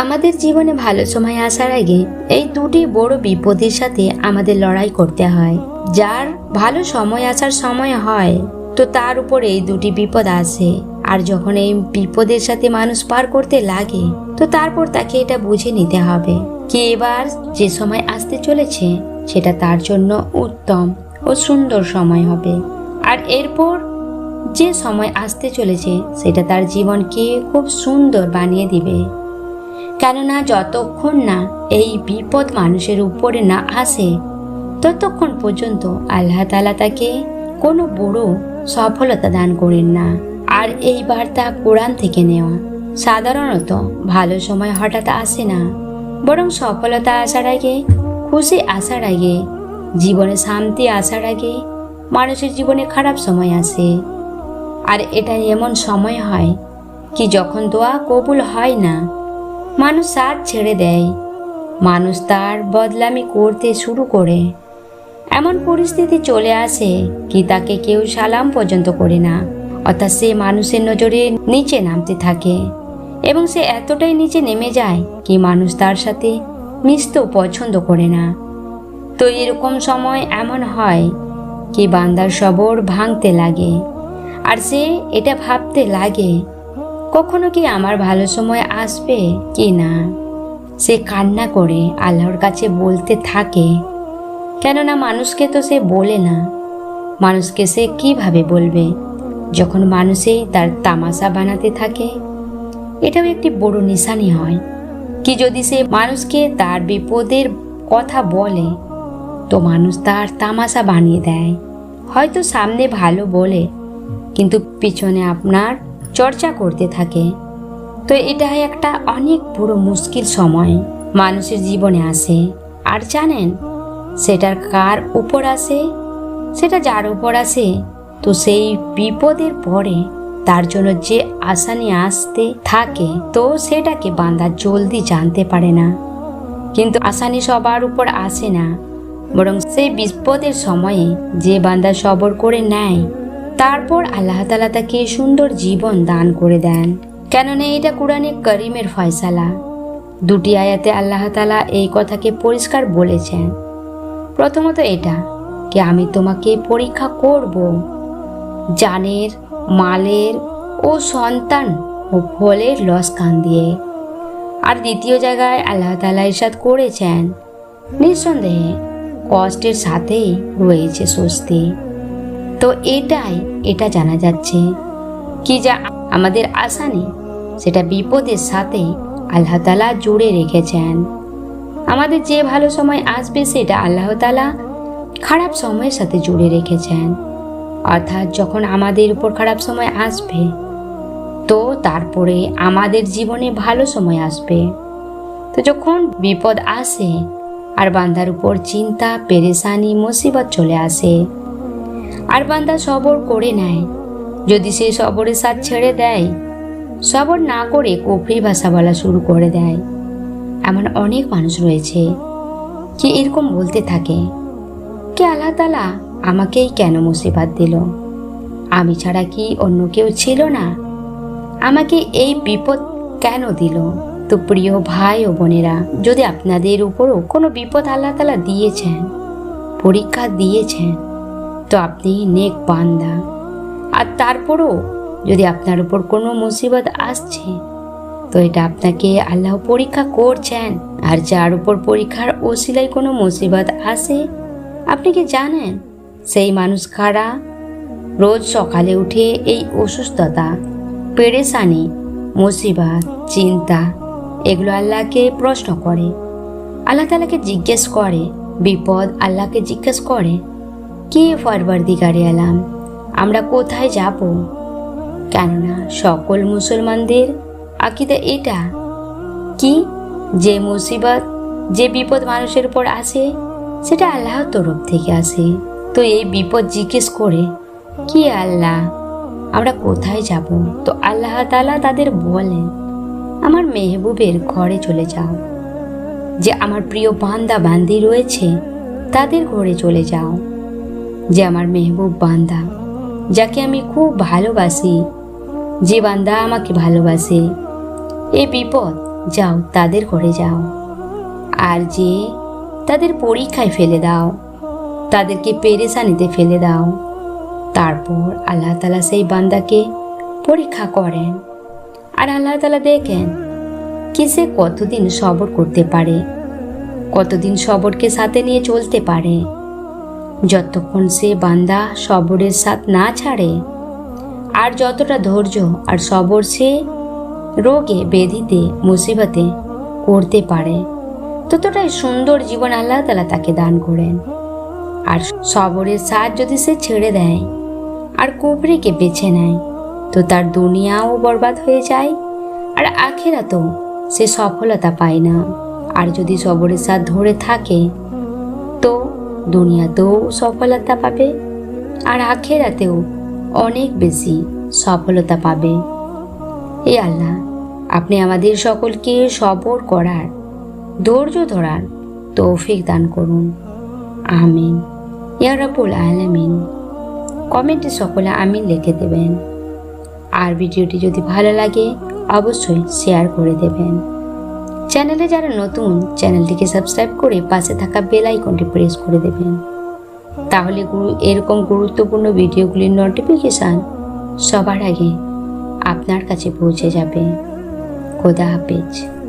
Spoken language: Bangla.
আমাদের জীবনে ভালো সময় আসার আগে এই দুটি বড় বিপদের সাথে আমাদের লড়াই করতে হয়। যার ভালো সময় আসার সময় হয়, তো তার উপর এই দুটি বিপদ আসে। আর যখন এই বিপদের সাথে মানুষ পার করতে লাগে, তো তারপর তাকে এটা বুঝে নিতে হবে কি এবার যে সময় আসতে চলেছে, সেটা তার জন্য উত্তম ও সুন্দর সময় হবে। আর এরপর যে সময় আসতে চলেছে, সেটা তার জীবনকে খুব সুন্দর বানিয়ে দিবে। কেননা যতক্ষণ না এই বিপদ মানুষের উপরে না আসে, ততক্ষণ পর্যন্ত আল্লাহ তালা তাকে কোনো বড় সফলতা দান করেন না। আর এই বার্তা কোরআন থেকে নেওয়া সাধারণত ভালো সময় হঠাৎ আসে না। বরং সফলতা আসার আগে, খুশি আসার আগে, জীবনে শান্তি আসার আগে মানুষের জীবনে খারাপ সময় আসে। আর এটা এমন সময় হয় কি যখন দোয়া কবুল হয় না মানুষ সাথ ছেড়ে দেয়। মানুষ তার বদলামি করতে শুরু করে। এমন পরিস্থিতি চলে আসে কি তাকে কেউ সালাম পর্যন্ত করে না, অর্থাৎ সে মানুষের নজরে নিচে নামতে থাকে এবং সে এতটাই নিচে নেমে যায় কি মানুষ তার সাথে মিশতেও পছন্দ করে না। তো এরকম সময় এমন হয় কি বান্দার সবর ভাঙতে লাগে, আর সে এটা ভাবতে লাগে কখনো কি আমার ভালো সময় আসবে কি না? সে কান্না করে আল্লাহর কাছে বলতে থাকে। কেননা মানুষকে তো সে বলে না। মানুষকে সে কীভাবে বলবে? যখন মানুষেই তার তামাশা বানাতে থাকে, এটাও একটি বড় নিশানি হয়। কি যদি সে মানুষকে তার বিপদের কথা বলে, তো মানুষ তার তামাশা বানিয়ে দেয়। হয়তো সামনে ভালো বলে, কিন্তু পিছনে আপনার চর্চা করতে থাকে। তো এটা একটা অনেক বড় মুশকিল সময় মানুষের জীবনে আসে। আর জানেন, সেটার কার উপর আসে? সেটা যার উপর আসে? তো সেই বিপদের পরে তার জন্য যে আসানি আসতে থাকে, তো সেটাকে বান্দা জলদি জানতে পারে না। কিন্তু আসানি সবার উপর আসে না। বরং সেই বিপদের সময়ে যে বান্দা সবর করে নেয় তারপর আল্লাহ তালা তাকে সুন্দর জীবন দান করে দেন। কেননা এটা কোরআনে করিমের ফয়সালা। দুটি আয়াতে আল্লাহ তালা এই কথাকে পরিষ্কার বলেছেন। প্রথমত এটা কি আমি তোমাকে পরীক্ষা করব। জানের, মালের ও সন্তান ও ফলের লস্কান দিয়ে। আর দ্বিতীয় জায়গায় আল্লাহ তালা ইরশাদ করেছেন, নিঃসন্দেহে কষ্টের সাথেই রয়েছে স্বস্তি। তো এটাই, এটা জানা যাচ্ছে। কি যা আমাদের আশা নেই সেটা বিপদের সাথে আল্লাহ তালা জুড়ে রেখেছেন। আমাদের যে ভালো সময় আসবে, সেটা আল্লাহ তালা খারাপ সময়ের সাথে জুড়ে রেখেছেন। অর্থাৎ যখন আমাদের উপর খারাপ সময় আসবে, তো তারপরে আমাদের জীবনে ভালো সময় আসবে। তো যখন বিপদ আসে, আর বান্দার উপর চিন্তা, পেরেশানি, মুসিবত চলে আসে আর বান্দা সবর করে নেয়। যদি সে সবরের সাথ ছেড়ে দেয়, সবর না করে কুফরি ভাষা বলা শুরু করে দেয়। এমন অনেক মানুষ রয়েছে কি এরকম বলতে থাকে, কে আল্লাহ তালা আমাকেই কেন মুসিবাত দিল? আমি ছাড়া কি অন্য কেউ ছিল না? আমাকে এই বিপদ কেন দিল? তো প্রিয় ভাই ও বোনেরা, যদি আপনাদের উপরও কোনো বিপদ আল্লাহ তালা দিয়েছেন, পরীক্ষা দিয়েছেন তো আপনি নেক বান্দা। আর তারপরও যদি আপনার উপর কোনো মুসিবত আসছে, তো এটা আপনাকে আল্লাহ পরীক্ষা করছেন। আর যার উপর পরীক্ষার ওসিলায় কোনো মুসিবত আসে, আপনি কি জানেন সেই মানুষ কারা? রোজ সকালে উঠে এই অসুস্থতা, পেরেশানি, মুসিবত, চিন্তা, এগুলো আল্লাহকে প্রশ্ন করে। আল্লাহ তালাকে জিজ্ঞেস করে, বিপদ আল্লাহকে জিজ্ঞেস করে। কে ফরবর্দিগারে আলাম আমরা কোথায় যাব? কেননা সকল মুসলমানদের আকিদা এটা। কি যে মুসিবত, যে বিপদ মানুষের উপর আসে, সেটা আল্লাহর তরফ থেকে আসে। তো এই বিপদ জিজ্ঞেস করে, কি আল্লাহ? আমরা কোথায় যাব? তো আল্লাহ তালা তাদের বলেন, আমার মেহবুবের ঘরে চলে যাও। যে আমার প্রিয় বান্দা বান্দি রয়েছে, তাদের ঘরে চলে যাও। যে আমার মেহবুব বান্দা, যাকে আমি খুব ভালোবাসি, যে বান্দা আমাকে ভালোবাসে এ বিপদ যাও তাদের ঘরে যাও। আর যে তাদের পরীক্ষায় ফেলে দাও, তাদেরকে পেরেশানিতে ফেলে দাও। তারপর আল্লাহ তালা সেই বান্দাকে পরীক্ষা করেন। আর আল্লাহ তালা দেখেন কি সে কতদিন সবর করতে পারে, কতদিন সবরকে সাথে নিয়ে চলতে পারে। যতক্ষণ সে বান্দা সবরের সাথ না ছাড়ে, আর যতটা ধৈর্য আর সবর সে রোগে বেধিতে, মুসিবতে করতে পারে, ততটাই সুন্দর জীবন আল্লাহ তালা তাকে দান করেন। আর সবরের সাথ যদি সে ছেড়ে দেয়, আর কুবরিকে বেছে নেয়, তো তার দুনিয়াও বরবাদ হয়ে যায়, আর আখেরাতেও সে সফলতা পায় না। আর যদি সবরের সাথ ধরে থাকে দুনিয়াতেও সফলতা পাবে আর আখেরাতেও অনেক বেশি সফলতা পাবে। এ আল্লাহ, আপনি আমাদের সকলকে সবর করার, ধৈর্য ধরার তৌফিক দান করুন। আমিন। ইয়া রাব্বুল আলামিন। কমেন্টে সকলে আমিন লিখে দেবেন। আর ভিডিওটি যদি ভালো লাগে, অবশ্যই শেয়ার করে দেবেন। চ্যানেলে যারা নতুন, চ্যানেলটিকে সাবস্ক্রাইব করে পাশে থাকা বেল আইকনটি প্রেস করে দেবেন। তাহলে গুরু- এরকম গুরুত্বপূর্ণ ভিডিওগুলির নোটিফিকেশান সবার আগে আপনার কাছে পৌঁছে যাবে। খোদা হাফেজ।